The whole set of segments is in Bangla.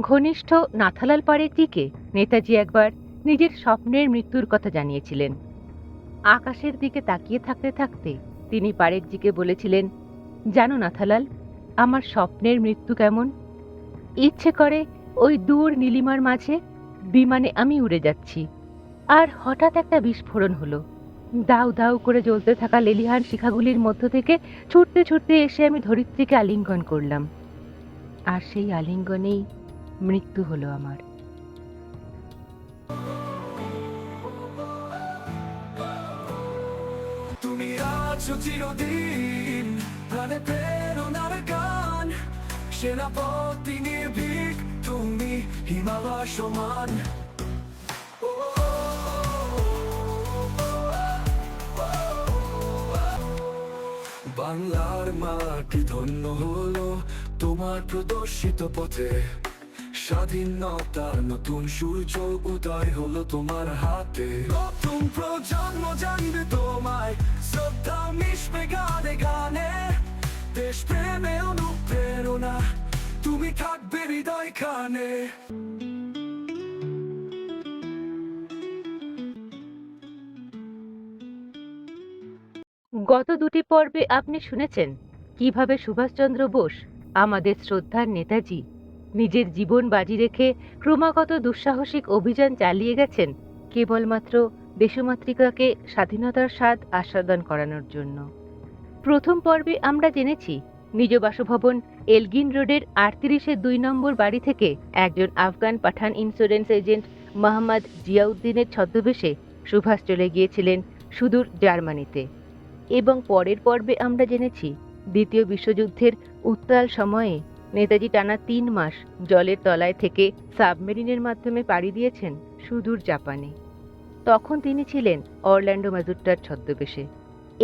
ঘনিষ্ঠ নাথালাল দিকে নেতাজি একবার নিজের স্বপ্নের মৃত্যুর কথা জানিয়েছিলেন। আকাশের দিকে তাকিয়ে থাকতে থাকতে তিনি পারেকজিকে বলেছিলেন, জানো নাথালাল, আমার স্বপ্নের মৃত্যু কেমন? ইচ্ছে করে ওই দূর নীলিমার মাঝে বিমানে আমি উড়ে যাচ্ছি। আর হঠাৎ একটা বিস্ফোরণ হলো। দাউ দাউ করে জ্বলতে থাকা লেলিহান শিখাগুলির মধ্য থেকে ছুটতে ছুটতে এসে আমি ধরিত্রীকে আলিঙ্গন করলাম। আর সেই আলিঙ্গনেই মৃত্যু হলো আমার। তুমি আছো চিরদিন প্রাণে প্রেরণার গান। সেনাপতি নির্ভীক, তুমি হিমালয় সমান বাংলার মাটি ধন্য হলো তোমার প্রদর্শিত পথে। স্বাধীনতার নতুন সূর্য উদয় হলো তোমার হাতে। নতুন প্রজন্ম জানবে তোমায়, শ্রদ্ধা মিশবে গানে গানে। দেশ প্রেমে অনুপ্রেরণা, তুমি থাকবে হৃদয় খানে। গত দুটি পর্বে আপনি শুনেছেন, কীভাবে সুভাষচন্দ্র বোস, আমাদের শ্রদ্ধার নেতাজি নিজের জীবন বাজি রেখে ক্রমাগত দুঃসাহসিক অভিযান চালিয়ে গেছেন কেবলমাত্র দেশমাতৃকাকে স্বাধীনতার স্বাদ আস্বাদন করানোর জন্য। প্রথম পর্বে আমরা জেনেছি, নিজ বাসভবন এলগিন রোডের আটত্রিশে দুই নম্বর বাড়ি থেকে একজন Afghan Pathan insurance agent Mohammad জিয়াউদ্দিনের ছদ্মবেশে সুভাষ চলে গিয়েছিলেন সুদূর জার্মানিতে। এবং পরের পর্বে আমরা জেনেছি, দ্বিতীয় বিশ্বযুদ্ধের উত্তাল সময়ে নেতাজি টানা তিন মাস জলের তলায় থেকে সাবমেরিনের মাধ্যমে পাড়ি দিয়েছেন সুদূর জাপানে। তখন তিনি ছিলেন অরল্যান্ডো মাজুট্টার ছদ্মবেশে।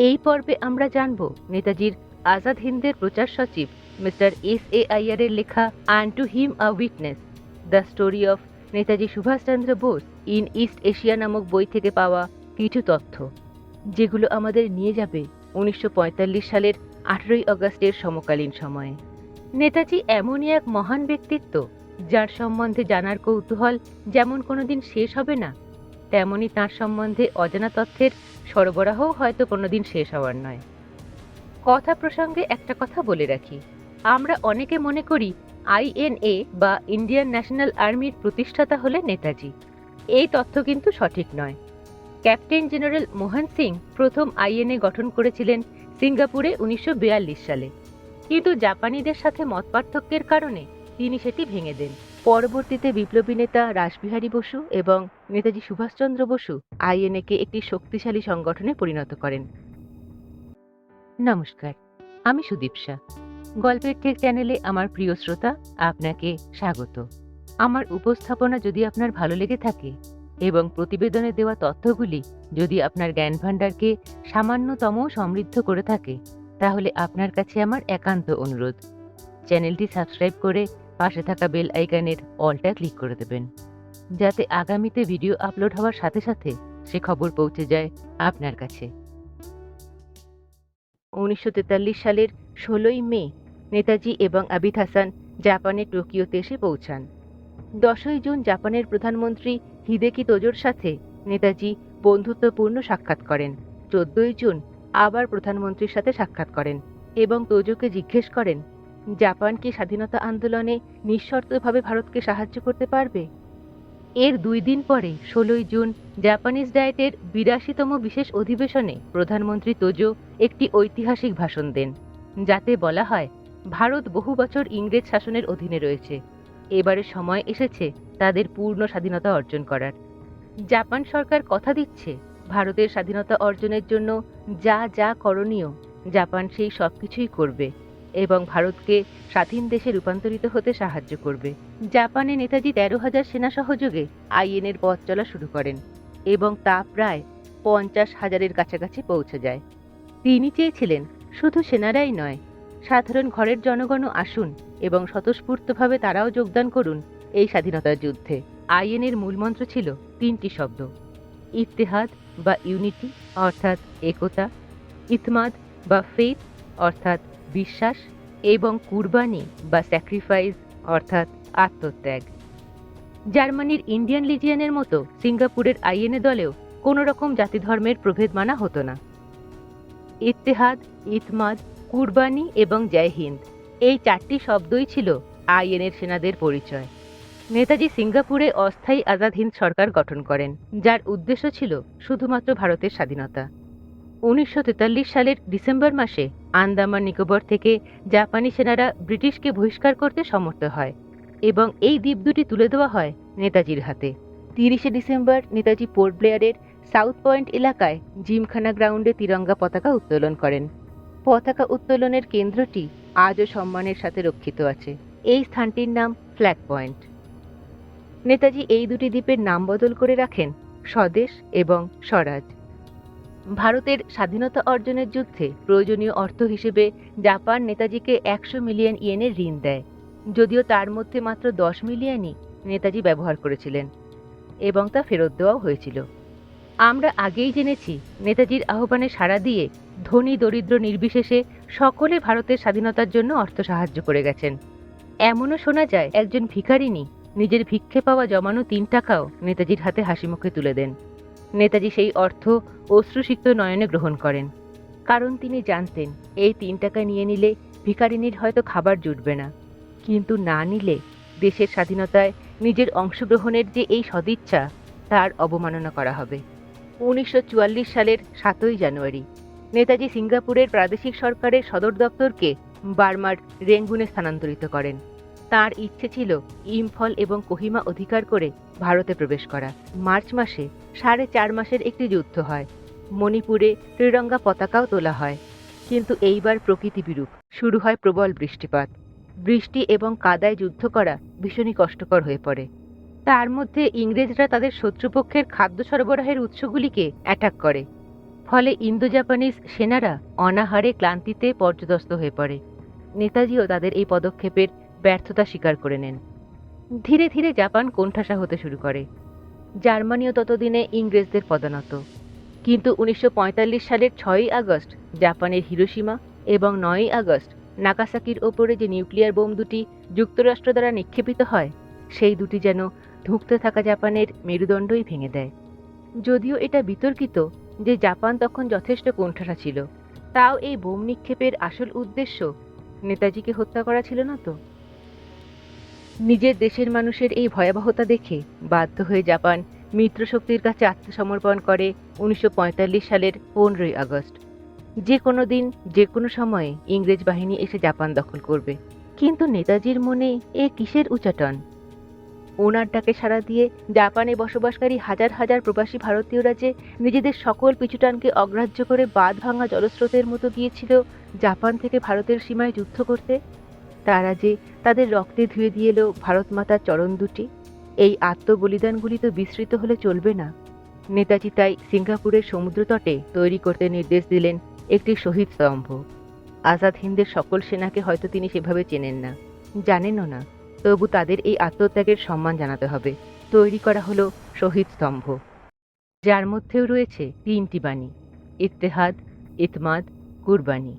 এই পর্বে আমরা জানব নেতাজির আজাদ হিন্দের প্রচার সচিব মিস্টার এস এ আইয়ারের লেখা and to him a witness, the story of Netaji Subhas Chandra Bose in East Asia নামক বই থেকে পাওয়া কিছু তথ্য, যেগুলো আমাদের নিয়ে যাবে উনিশশো পঁয়তাল্লিশ সালের আঠেরোই আগস্টের সমকালীন সময়ে। নেতাজি এমনই এক মহান ব্যক্তিত্ব, যার সম্বন্ধে জানার কৌতূহল যেমন কোনোদিন শেষ হবে না, তেমনি তার সম্বন্ধে অজানা তথ্যের সরবরাহও হয়তো কোনোদিন শেষ হওয়ার নয়। কথা প্রসঙ্গে একটা কথা বলে রাখি, আমরা অনেকে মনে করি আইএনএ বা ইন্ডিয়ান ন্যাশনাল আর্মির প্রতিষ্ঠাতা হলে নেতাজি। এই তথ্য কিন্তু সঠিক নয়। ক্যাপ্টেন জেনারেল মোহন সিং প্রথম আইএনএ গঠন করেছিলেন সিঙ্গাপুরে উনিশশো বিয়াল্লিশ সালে। কিন্তু জাপানিদের সাথে মতপার্থক্যের কারণে তিনি সেটি ভেঙে দেন। পরবর্তীতে বিপ্লবী নেতা রাসবিহারী বসু এবং নেতাজি সুভাষচন্দ্র বসু আইএনএকে একটি শক্তিশালী সংগঠনে পরিণত করেন। নমস্কার, আমি সুদীপ শাহ। গল্পের ঠেক চ্যানেলে আমার প্রিয় শ্রোতা, আপনাকে স্বাগত। আমার উপস্থাপনা যদি আপনার ভালো লেগে থাকে এবং প্রতিবেদনে দেওয়া তথ্যগুলি যদি আপনার জ্ঞান ভাণ্ডারকে সামান্যতম সমৃদ্ধ করে থাকে তাহলে আপনার কাছে আমার একান্ত অনুরোধ। চ্যানেলটি সাবস্ক্রাইব করে পাশে থাকা বেল আইকনের অলটা ক্লিক করে দেবেন। যাতে আগামীতে ভিডিও আপলোড হওয়ার সাথে সাথে সে খবর পৌঁছে যায় আপনার কাছে। উনিশশো তেতাল্লিশ সালের ষোলোই মে নেতাজি এবং আবিদ হাসান জাপানের টোকিওতে এসে পৌঁছান। দশই জুন জাপানের প্রধানমন্ত্রী হিদেকি তোজোর সাথে নেতাজি বন্ধুত্বপূর্ণ সাক্ষাৎ করেন। চোদ্দই জুন আবার প্রধানমন্ত্রীর সাথে সাক্ষাৎ করেন এবং তোজোকে জিজ্ঞেস করেন, জাপান কি স্বাধীনতা আন্দোলনে নিঃশর্তভাবে ভারতকে সাহায্য করতে পারবে? এর দুই দিন পরে, ষোলোই জুন, জাপানিজ ডায়েটের বিরাশিতম বিশেষ অধিবেশনে প্রধানমন্ত্রী তোজো একটি ঐতিহাসিক ভাষণ দেন, যাতে বলা হয়, ভারত বহু বছর ইংরেজ শাসনের অধীনে রয়েছে। এবারে সময় এসেছে তাদের পূর্ণ স্বাধীনতা অর্জন করার। জাপান সরকার কথা দিচ্ছে, ভারতের স্বাধীনতা অর্জনের জন্য যা যা করণীয়, জাপান সেই সব কিছুই করবে এবং ভারতকে স্বাধীন দেশে রূপান্তরিত হতে সাহায্য করবে। জাপানে নেতাজি তেরো হাজার সেনা সহযোগে আইএনের পথ চলা শুরু করেন এবং তা প্রায় পঞ্চাশ হাজারের কাছাকাছি পৌঁছে যায়। তিনি চেয়েছিলেন, শুধু সেনারাই নয়, সাধারণ ঘরের জনগণও আসুন এবং স্বতঃস্ফূর্তভাবে তারাও যোগদান করুন এই স্বাধীনতার যুদ্ধে। আইএনের মূলমন্ত্র ছিল তিনটি শব্দ। ইত্তেহাদ বা ইউনিটি, অর্থাৎ একতা, ইতমাদ বা ফেথ, অর্থাৎ বিশ্বাস, এবং কুরবানি বা স্যাক্রিফাইস, অর্থাৎ আত্মত্যাগ। জার্মানির ইন্ডিয়ান লিজিয়ানের মতো সিঙ্গাপুরের আইএনএ দলেও কোনো রকম জাতিধর্মের প্রভেদ মানা হতো না। ইত্তেহাদ, ইতমাদ, কুরবানি এবং জয় হিন্দ এই চারটি শব্দই ছিল আইএনের সেনাদের পরিচয়। নেতাজি সিঙ্গাপুরে অস্থায়ী আজাদ হিন্দ সরকার গঠন করেন, যার উদ্দেশ্য ছিল শুধুমাত্র ভারতের স্বাধীনতা। উনিশশো তেতাল্লিশ সালের ডিসেম্বর মাসে আন্দামান নিকোবর থেকে জাপানি সেনারা ব্রিটিশকে বহিষ্কার করতে সমর্থ হয় এবং এই দ্বীপ দুটি তুলে দেওয়া হয় নেতাজির হাতে। তিরিশে ডিসেম্বর নেতাজি পোর্ট ব্লেয়ারের সাউথ পয়েন্ট এলাকায় জিমখানা গ্রাউন্ডে তিরঙ্গা পতাকা উত্তোলন করেন। পতাকা উত্তোলনের কেন্দ্রটি আজও সম্মানের সাথে রক্ষিত আছে। এই স্থানটির নাম ফ্ল্যাগ পয়েন্ট। নেতাজি এই দুটি দ্বীপের নাম বদল করে রাখেন স্বদেশ এবং স্বরাজ। ভারতের স্বাধীনতা অর্জনের যুদ্ধে প্রয়োজনীয় অর্থ হিসেবে জাপান নেতাজিকে একশো মিলিয়ন ইয়েনের ঋণ দেয়। যদিও তার মধ্যে মাত্র দশ মিলিয়নই নেতাজি ব্যবহার করেছিলেন এবং তা ফেরত দেওয়াও হয়েছিল। আমরা আগেই জেনেছি নেতাজির আহ্বানে সাড়া দিয়ে ধনী দরিদ্র নির্বিশেষে সকলে ভারতের স্বাধীনতার জন্য অর্থ সাহায্য করে গেছেন। এমনও শোনা যায় একজন ভিখারিনী নিজের ভিক্ষে পাওয়া জমানো তিন টাকাও নেতাজির হাতে হাসি মুখে তুলে দেন। নেতাজি সেই অর্থ অশ্রুসিক্ত নয়নে গ্রহণ করেন। কারণ তিনি জানতেন, এই তিন টাকা নিয়ে নিলে ভিখারিনীর হয়তো খাবার জুটবে না। কিন্তু না নিলে দেশের স্বাধীনতায় নিজের অংশগ্রহণের যে এই সদিচ্ছা, তার অবমাননা করা হবে। উনিশশো চুয়াল্লিশ সালের সাতই জানুয়ারি, নেতাজি সিঙ্গাপুরের প্রাদেশিক সরকারের সদর দপ্তরকে বার্মার রেঙ্গুনে স্থানান্তরিত করেন। তার ইচ্ছে ছিল ইম্ফল এবং কোহিমা অধিকার করে ভারতে প্রবেশ করা। মার্চ মাসে সাড়ে চার মাসের একটি যুদ্ধ হয়। মণিপুরে ত্রিরঙ্গা পতাকাও তোলা হয়। কিন্তু এইবার প্রকৃতি বিরূপ। শুরু হয় প্রবল বৃষ্টিপাত। বৃষ্টি এবং কাদায় যুদ্ধ করা ভীষণই কষ্টকর হয়ে পড়ে। তার মধ্যে ইংরেজরা তাদের শত্রুপক্ষের খাদ্য সরবরাহের উৎসগুলিকে অ্যাটাক করে। ফলে ইন্দো জাপানিজ সেনারা অনাহারে ক্লান্তিতে পর্যদস্ত হয়ে পড়ে। নেতাজিও তাদের এই পদক্ষেপের ব্যর্থতা স্বীকার করে নেন। ধীরে ধীরে জাপান কোণঠাসা হতে শুরু করে। জার্মানিও ততদিনে ইংরেজদের পদানত কিন্তু উনিশশো পঁয়তাল্লিশ সালের ছয়ই আগস্ট জাপানের হিরোসীমা এবং নয়ই আগস্ট নাকাসাকির ওপরে যে নিউক্লিয়ার বোম দুটি যুক্তরাষ্ট্র দ্বারা নিক্ষেপিত হয়, সেই দুটি যেন ধুঁকতে থাকা জাপানের মেরুদণ্ডই ভেঙে দেয়। যদিও এটা বিতর্কিত যে জাপান তখন যথেষ্ট কোণঠাসা ছিল, তাও এই বোম নিক্ষেপের আসল উদ্দেশ্য নেতাজিকে হত্যা করা ছিল না তো। নিজের দেশের মানুষের এই ভয়াবহতা দেখে বাধ্য হয়ে জাপান মিত্রশক্তির কাছে আত্মসমর্পণ করে উনিশশো পঁয়তাল্লিশ সালের পনেরোই আগস্ট। যে কোনো দিন, যে কোনো সময়ে ইংরেজ বাহিনী এসে জাপান দখল করবে। কিন্তু নেতাজির মনে এ কিসের উচাটন? ওনার ডাকে সাড়া দিয়ে জাপানে বসবাসকারী হাজার হাজার প্রবাসী ভারতীয়রা যে নিজেদের সকল পিছুটানকে অগ্রাহ্য করে বাঁধ ভাঙা জলস্রোতের মতো গিয়েছিল জাপান থেকে ভারতের সীমায় যুদ্ধ করতে, তারা যে তাদের রক্তে ধুয়ে দিয়ে এলো ভারত মাতার চরণ দুটি। এই আত্মবলিদানগুলি তো বিস্তৃত হলে চলবে না। নেতাজি তাই সিঙ্গাপুরের সমুদ্রতটে তৈরি করতে নির্দেশ দিলেন একটি শহীদ স্তম্ভ। আজাদ হিন্দের সকল সেনাকে হয়তো তিনি সেভাবে চেনেন না। জানেনও না। তবু তাদের এই আত্মত্যাগের সম্মান জানাতে হবে। তৈরি করা হলো শহীদ স্তম্ভ। যার মধ্যেও রয়েছে তিনটি বাণী। ইত্তেহাদ, ইতমাদ, কুরবানি।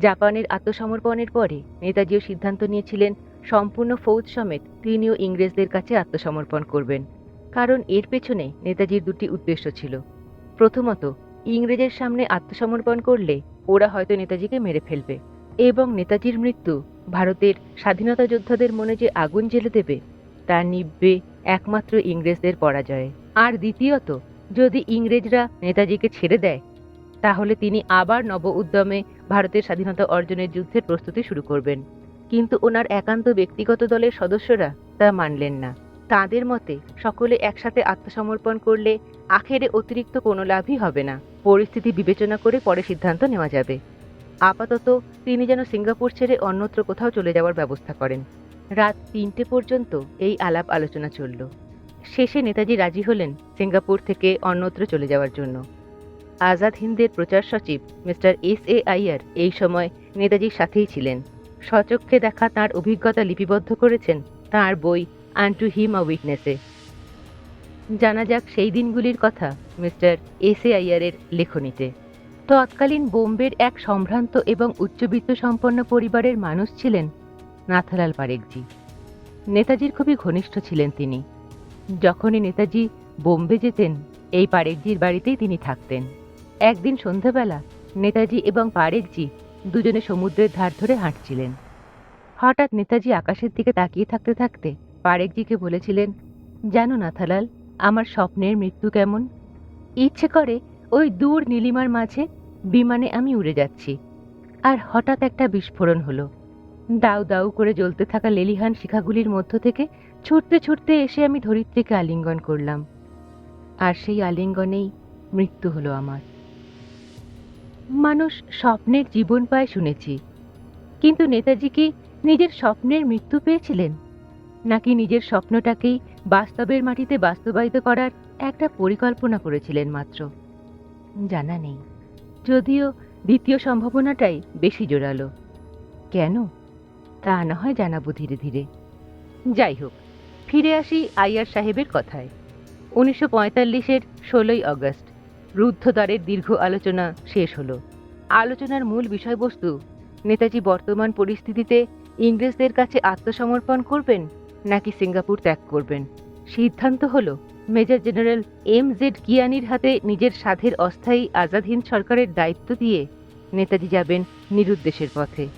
জাপানের আত্মসমর্পণের পরে নেতাজিও সিদ্ধান্ত নিয়েছিলেন, সম্পূর্ণ ফৌজ সমেত তিনিও ইংরেজদের কাছে আত্মসমর্পণ করবেন। কারণ এর পেছনে নেতাজির দুটি উদ্দেশ্য ছিল। প্রথমত, ইংরেজের সামনে আত্মসমর্পণ করলে ওরা হয়তো নেতাজিকে মেরে ফেলবে এবং নেতাজির মৃত্যু ভারতের স্বাধীনতা যোদ্ধাদের মনে যে আগুন জ্বেলে দেবে, তা নিববে একমাত্র ইংরেজদের পরাজয়ে। আর দ্বিতীয়ত, যদি ইংরেজরা নেতাজিকে ছেড়ে দেয় তাহলে তিনি আবার নব উদ্যমে ভারতের স্বাধীনতা অর্জনের যুদ্ধের প্রস্তুতি শুরু করবেন। কিন্তু ওনার একান্ত ব্যক্তিগত দলের সদস্যরা তা মানলেন না। তাঁদের মতে, সকলে একসাথে আত্মসমর্পণ করলে আখেরে অতিরিক্ত কোনো লাভই হবে না। পরিস্থিতি বিবেচনা করে পরে সিদ্ধান্ত নেওয়া যাবে। আপাতত তিনি যেন সিঙ্গাপুর ছেড়ে অন্যত্র কোথাও চলে যাওয়ার ব্যবস্থা করেন। রাত তিনটে পর্যন্ত এই আলাপ আলোচনা চলল। শেষে নেতাজি রাজি হলেন সিঙ্গাপুর থেকে অন্যত্র চলে যাওয়ার জন্য। আজাদ হিন্দের প্রচার সচিব মিস্টার এস এ আইয়ার এই সময় নেতাজির সাথেই ছিলেন। সচক্ষে দেখা তার অভিজ্ঞতা লিপিবদ্ধ করেছেন তার বই আন্টু হিম আ উইকনেসে জানা যাক সেই দিনগুলির কথা মিস্টার এস এ আইয়ারের লেখনীতে। তৎকালীন বোম্বের এক সম্ভ্রান্ত এবং উচ্চবিত্ত সম্পন্ন পরিবারের মানুষ ছিলেন নাথালাল পারেকজি। নেতাজির খুবই ঘনিষ্ঠ ছিলেন তিনি। যখনই নেতাজি বোম্বে যেতেন, এই পারেকজির বাড়িতেই তিনি থাকতেন। একদিন সন্ধ্যাবেলা নেতাজি এবং পারেকজি দুজনে সমুদ্রের ধার ধরে হাঁটছিলেন। হঠাৎ নেতাজি আকাশের দিকে তাকিয়ে থাকতে থাকতে পারেকজিকে বলেছিলেন, জানো নাথালাল, আমার স্বপ্নের মৃত্যু কেমন? ইচ্ছে করে ওই দূর নীলিমার মাঝে বিমানে আমি উড়ে যাচ্ছি। আর হঠাৎ একটা বিস্ফোরণ হলো। দাউ দাউ করে জ্বলতে থাকা লেলিহান শিখাগুলির মধ্য থেকে ছুটতে ছুটতে এসে আমি ধরিত্রীকে আলিঙ্গন করলাম। আর সেই আলিঙ্গনেই মৃত্যু হলো আমার। মানুষ স্বপ্নের জীবন পায় শুনেছি। কিন্তু নেতাজি কি নিজের স্বপ্নের মৃত্যু পেয়েছিলেন? নাকি নিজের স্বপ্নটাকেই বাস্তবের মাটিতে বাস্তবায়িত করার একটা পরিকল্পনা করেছিলেন মাত্র? জানা নেই। যদিও দ্বিতীয় সম্ভাবনাটাই বেশি জোরালো। কেন? তা না হয় জানাব ধীরে ধীরে। যাই হোক, ফিরে আসি আইয়ার সাহেবের কথায়। উনিশশো পঁয়তাল্লিশের ষোলোই আগস্ট। রুদ্ধদ্বারের দীর্ঘ আলোচনা শেষ হলো। আলোচনার মূল বিষয়বস্তু, নেতাজি বর্তমান পরিস্থিতিতে ইংরেজদের কাছে আত্মসমর্পণ করবেন নাকি সিঙ্গাপুর ত্যাগ করবেন? সিদ্ধান্ত হলো, মেজর জেনারেল এম জেড কিয়ানির হাতে নিজের সাধের অস্থায়ী আজাদহিন্দ সরকারের দায়িত্ব দিয়ে নেতাজি যাবেন নিরুদ্দেশের পথে।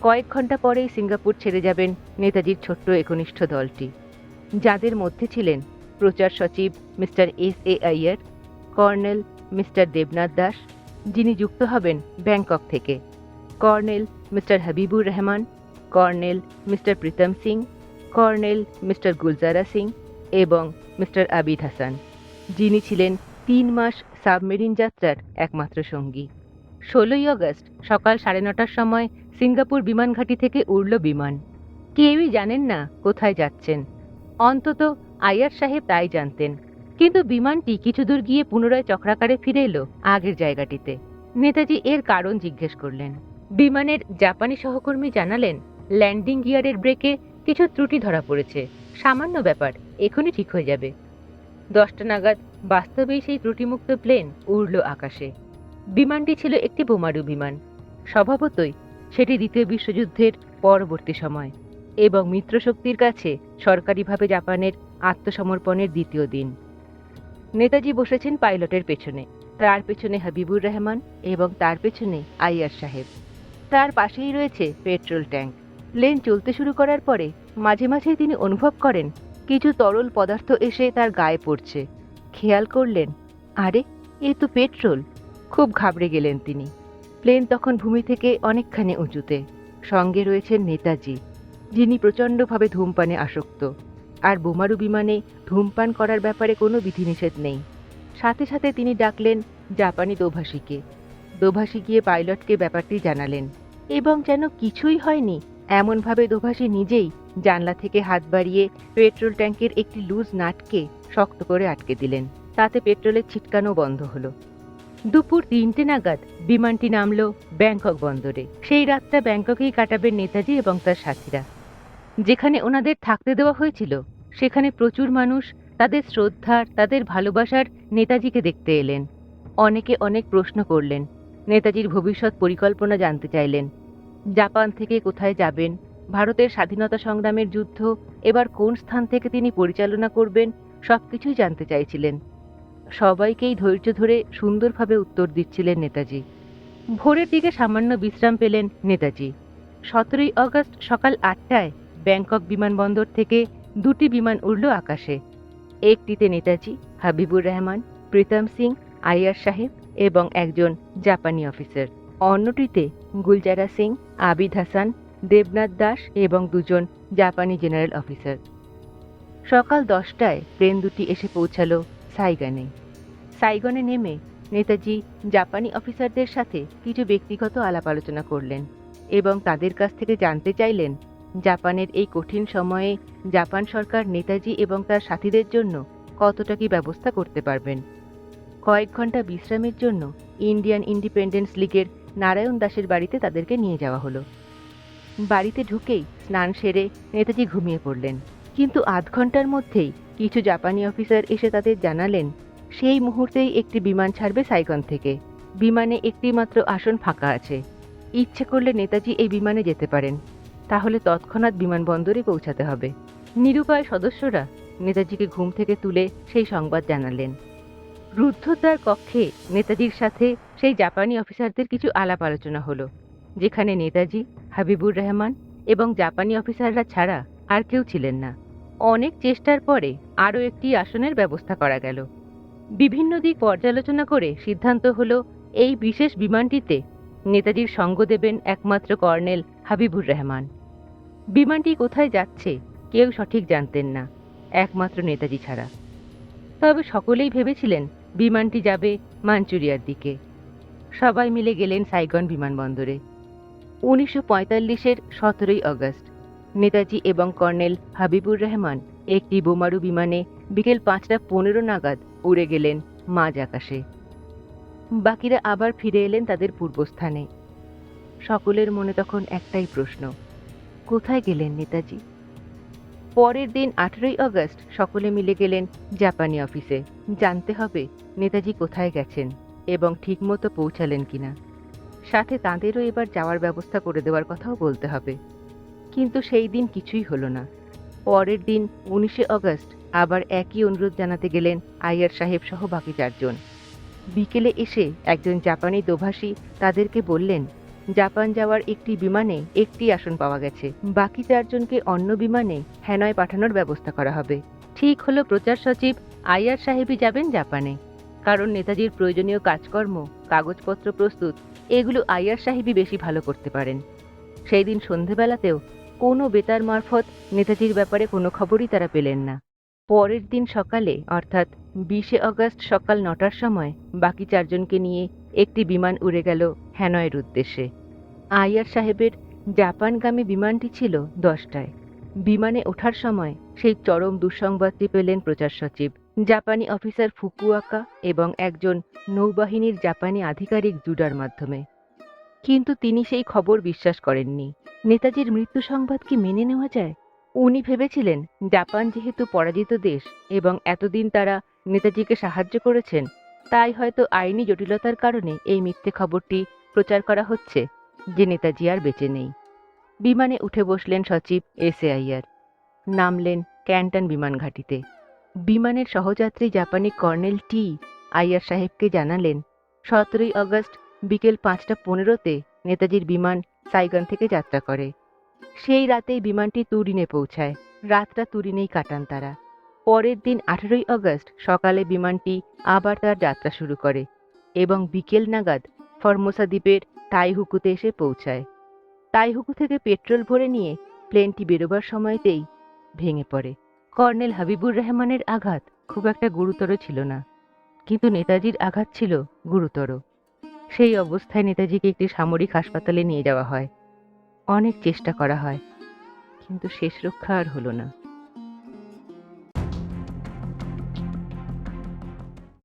কয়েক ঘণ্টা পরেই সিঙ্গাপুর ছেড়ে যাবেন নেতাজির ছোট্ট একনিষ্ঠ দলটি। যাদের মধ্যে ছিলেন প্রচার সচিব mister S A Iyer colonel mister Debnath Das, যিনি যুক্ত হবেন ব্যাংকক থেকে। Colonel mister Habibur Rahman, colonel mister Pritam Singh, colonel mister Gulzara Singh এবং মিস্টার আবিদ হাসান, যিনি ছিলেন তিন মাস সাবমেরিন যাত্রার একমাত্র সঙ্গী। ষোলোই আগস্ট সকাল সাড়ে নটার সময় সিঙ্গাপুর বিমানঘাঁটি থেকে উড়ল বিমান। কেউই জানেন না কোথায় যাচ্ছেন। অন্তত আয়ার সাহেব তাই জানতেন। কিন্তু বিমানটি কিছু দূর গিয়ে পুনরায় চক্রাকারে ফিরে এলো আগের জায়গাটিতে। নেতাজি এর কারণ জিজ্ঞেস করলেন। বিমানের জাপানি সহকর্মী জানালেন, ল্যান্ডিং গিয়ারের ব্রেকে কিছু ত্রুটি ধরা পড়েছে। সামান্য ব্যাপার, এখনই ঠিক হয়ে যাবে। দশটা নাগাদ বাস্তবেই সেই ত্রুটিমুক্ত প্লেন উড়ল আকাশে। বিমানটি ছিল একটি বোমারু বিমান। স্বভাবতই সেটি দ্বিতীয় বিশ্বযুদ্ধের পরবর্তী সময় এবং মিত্রশক্তির কাছে সরকারিভাবে জাপানের আত্মসমর্পণের দ্বিতীয় দিন। নেতাজি বসেছেন পাইলটের পেছনে। তার পেছনে হাবিবুর রহমান এবং তার পেছনে আইয়ার সাহেব। তার পাশেই রয়েছে পেট্রোল ট্যাঙ্ক। প্লেন চলতে শুরু করার পরে মাঝে মাঝেই তিনি অনুভব করেন, কিছু তরল পদার্থ এসে তার গায়ে পড়ছে। খেয়াল করলেন, আরে, এ তো পেট্রোল। খুব ঘাবড়ে গেলেন তিনি। প্লেন তখন ভূমি থেকে অনেকখানি উঁচুতে। সঙ্গে রয়েছেন নেতাজি, যিনি প্রচণ্ডভাবে ধূমপানে আসক্ত। আর বোমারু বিমানে ধূমপান করার ব্যাপারে কোনো বিধিনিষেধ নেই। সাথে সাথে তিনি ডাকলেন জাপানি দোভাষীকে। দোভাষী গিয়ে পাইলটকে ব্যাপারটি জানালেন। এবং যেন কিছুই হয়নি, এমনভাবে দোভাষী নিজেই জানলা থেকে হাত বাড়িয়ে পেট্রোল ট্যাঙ্কের একটি লুজ নাটকে শক্ত করে আটকে দিলেন। তাতে পেট্রোলের ছিটকানো বন্ধ হলো। দুপুর তিনটে নাগাদ বিমানটি নামলো ব্যাংকক বন্দরে। সেই রাতটা ব্যাংককেই কাটাবেন নেতাজি এবং তার সাথীরা। যেখানে ওনাদের থাকতে দেওয়া হয়েছিল, সেখানে প্রচুর মানুষ তাদের শ্রদ্ধার তাদের ভালোবাসার নেতাজিকে দেখতে এলেন। অনেকে অনেক প্রশ্ন করলেন, নেতাজির ভবিষ্যৎ পরিকল্পনা জানতে চাইলেন। জাপান থেকে কোথায় যাবেন, ভারতের স্বাধীনতা সংগ্রামের যুদ্ধ, এবার কোন স্থান থেকে তিনি পরিচালনা করবেন সব কিছুই জানতে চাইছিলেন। সবাইকেই ধৈর্য ধরে সুন্দরভাবে উত্তর দিচ্ছিলেন নেতাজি। ভোরের দিকে সামান্য বিশ্রাম পেলেন নেতাজি। সতেরোই অগস্ট সকাল আটটায় ব্যাংকক বিমানবন্দর থেকে দুটি বিমান উড়ল আকাশে। একটিতে নেতাজি, হাবিবুর রহমান, প্রীতম সিং, আইয়ার সাহেব এবং একজন জাপানি অফিসার। অন্যটিতে গুলজারা সিং, আবিদ হাসান, দেবনাথ দাস এবং দুজন জাপানি জেনারেল অফিসার। সকাল দশটায় প্লেন দুটি এসে পৌঁছালো সাইগানে। সাইগনে নেমে নেতাজি জাপানি অফিসারদের সাথে কিছু ব্যক্তিগত আলাপ আলোচনা করলেন এবং তাদের কাছ থেকে জানতে চাইলেন জাপানের এই কঠিন সময়ে জাপান সরকার নেতাজি এবং তার সাথীদের জন্য কতটা কি ব্যবস্থা করতে পারবেন? কয়েক ঘণ্টা বিশ্রামের জন্য ইন্ডিয়ান ইন্ডিপেন্ডেন্স লীগের নারায়ণ দাসের বাড়িতে তাদেরকে নিয়ে যাওয়া হলো। বাড়িতে ঢুকেই স্নান সেরে নেতাজি ঘুমিয়ে পড়লেন। কিন্তু আধ ঘণ্টার মধ্যেই কিছু জাপানি অফিসার এসে তাদের জানালেন, সেই মুহূর্তেই একটি বিমান ছাড়বে সাইগন থেকে। বিমানে একটি মাত্র আসন ফাঁকা আছে। ইচ্ছে করলে নেতাজি এই বিমানে যেতে পারেন। তাহলে তৎক্ষণাৎ বিমানবন্দরে পৌঁছাতে হবে। নিরুপায় সদস্যরা নেতাজিকে ঘুম থেকে তুলে সেই সংবাদ জানালেন। রুদ্ধদ্বার কক্ষে নেতাজির সাথে সেই জাপানি অফিসারদের কিছু আলাপ আলোচনা হলো, যেখানে নেতাজি, হাবিবুর রহমান এবং জাপানি অফিসাররা ছাড়া আর কেউ ছিলেন না। অনেক চেষ্টার পরে আরও একটি আসনের ব্যবস্থা করা গেল। বিভিন্ন দিক পর্যালোচনা করে সিদ্ধান্ত হলো, এই বিশেষ বিমানটিতে নেতাজির সঙ্গ দেবেন একমাত্র কর্নেল হাবিবুর রহমান। বিমানটি কোথায় যাচ্ছে কেউ সঠিক জানতেন না, একমাত্র নেতাজি ছাড়া। তবে সকলেই ভেবেছিলেন বিমানটি যাবে মাঞ্চুরিয়ার দিকে। সবাই মিলে গেলেন সাইগন বিমানবন্দরে। উনিশশো পঁয়তাল্লিশের সতেরোই আগস্ট নেতাজি এবং কর্নেল হাবিবুর রহমান একটি বোমারু বিমানে বিকেল পাঁচটা পনেরো নাগাদ উড়ে গেলেন মাঝ আকাশে। বাকিরা আবার ফিরে এলেন তাদের পূর্বস্থানে। সকলের মনে তখন একটাই প্রশ্ন কোথায় গেলেন নেতাজি? পরের দিন আঠেরোই আগস্ট সকলে মিলে গেলেন জাপানি অফিসে। জানতে হবে নেতাজি কোথায় গেছেন এবং ঠিকমতো পৌঁছালেন কিনা। সাথে তাঁদেরও এবার যাওয়ার ব্যবস্থা করে দেওয়ার কথাও বলতে হবে। কিন্তু সেই দিন কিছুই হলো না। পরের দিন উনিশে আগস্ট আবার একই অনুরোধ জানাতে গেলেন আইয়ার সাহেব সহ বাকি চারজন। বিকেলে এসে একজন জাপানি দোভাষী তাদেরকে বললেন জাপান যাওয়ার একটি বিমানে একটি আসন পাওয়া গেছে। বাকি চারজনকে অন্য বিমানে হ্যানয় পাঠানোর ব্যবস্থা করা হবে। ঠিক হলো প্রচার সচিব আইয়ার সাহেবই যাবেন জাপানে। কারণ নেতাজির প্রয়োজনীয় কাজকর্ম, কাগজপত্র প্রস্তুত, এগুলো আইয়ার সাহেবই বেশি ভালো করতে পারেন। সেই দিন সন্ধেবেলাতেও কোনো বেতার মারফত নেতাজির ব্যাপারে কোনো খবরই তারা পেলেন না। পরের দিন সকালে, অর্থাৎ বিশে আগস্ট সকাল নটার সময়, বাকি চারজনকে নিয়ে একটি বিমান উড়ে গেল হ্যানয়ের উদ্দেশ্যে। আইয়ার সাহেবের জাপানগামী বিমানটি ছিল দশটায়। বিমানে ওঠার সময় সেই চরম দুঃসংবাদটি পেলেন প্রচার সচিব। জাপানি অফিসার ফুকুয়াকা এবং একজন নৌবাহিনীর জাপানি আধিকারিক জুডার মাধ্যমে। কিন্তু তিনি সেই খবর বিশ্বাস করেননি। নেতাজির মৃত্যু সংবাদ কি মেনে নেওয়া যায়? উনি ভেবেছিলেন, জাপান যেহেতু পরাজিত দেশ এবং এতদিন তারা নেতাজিকে সাহায্য করেছেন তাই হয়তো আইনি জটিলতার কারণে এই মিথ্যে খবরটি প্রচার করা হচ্ছে, যে নেতাজি আর বেঁচে নেই। বিমানে উঠে বসলেন সচিব এস এ আইয়ার নামলেন ক্যান্টন বিমান ঘাঁটিতে। বিমানের সহযাত্রী জাপানি কর্নেল টি আইয়ার সাহেবকে জানালেন, সতেরোই আগস্ট বিকেল পাঁচটা পনেরোতে নেতাজির বিমান সাইগন থেকে যাত্রা করে। সেই রাতেই বিমানটি তুরিনে পৌঁছায়। রাতটা তুরিনেই কাটান তারা। পরের দিন আঠেরোই আগস্ট সকালে বিমানটি আবার তার যাত্রা শুরু করে এবং বিকেল নাগাদ ফরমোসা দ্বীপের তাইহুকুতে এসে পৌঁছায়। তাইহুকু থেকে পেট্রোল ভরে নিয়ে প্লেনটি বেরোবার সময়তেই ভেঙে পড়ে। কর্নেল হাবিবুর রহমানের আঘাত খুব একটা গুরুতর ছিল না, কিন্তু নেতাজির আঘাত ছিল গুরুতর। সেই অবস্থায় নেতাজিকে একটি সামরিক হাসপাতালে নিয়ে যাওয়া হয়। অনেক চেষ্টা করা হয়, কিন্তু শেষ রক্ষা আর হলো না।